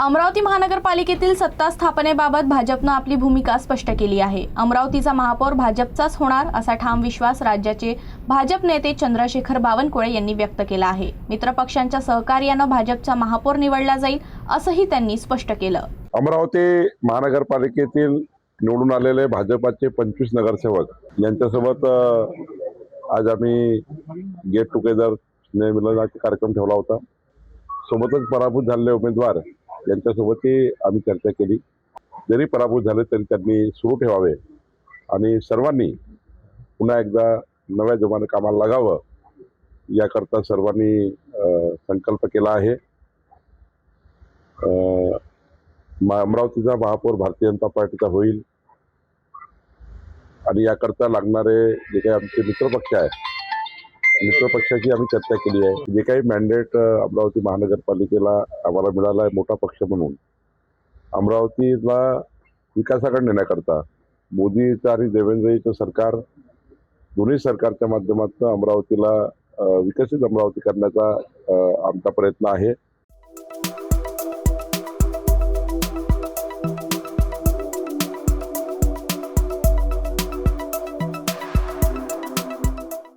अमरावती महानगरपालिकेतील सत्ता स्थापनेबाबत भाजपनं आपली भूमिका स्पष्ट केली आहे. अमरावतीचा महापौर भाजपचाच होणार असा ठाम विश्वास राज्याचे भाजप नेते चंद्रशेखर बावनकुळे यांनी व्यक्त केला आहे. मित्रपक्षांच्या सहकार्यानं भाजपचा महापौर निवडला जाईल असंही त्यांनी स्पष्ट केलं. अमरावती महानगरपालिकेतील निवडून आलेले भाजपाचे पंचवीस नगरसेवक यांच्यासोबत आज आम्ही गेट टुगेदर कार्यक्रम ठेवला होता. सोबतच पराभूत झालेले उमेदवार यांच्यासोबतही आम्ही चर्चा केली. जरी पराभूत झाले तरी त्यांनी सुरू ठेवावे आणि सर्वांनी पुन्हा एकदा नव्या जोमाने कामाला लागावं याकरता सर्वांनी संकल्प केला आहे. अमरावतीचा महापौर भारतीय जनता पार्टीचा होईल. आणि याकरता लागणारे जे काही आमचे मित्रपक्ष आहे मित्रपक्षाची आम्ही चर्चा केली आहे. जे काही मॅन्डेट अमरावती महानगरपालिकेला आम्हाला मिळाला आहे मोठा पक्ष म्हणून. अमरावतीला विकासाकडे नेण्याकरता मोदीचं आणि देवेंद्रजीचं सरकार दोन्ही सरकारच्या माध्यमातून अमरावतीला विकसित अमरावती करण्याचा आमचा प्रयत्न आहे.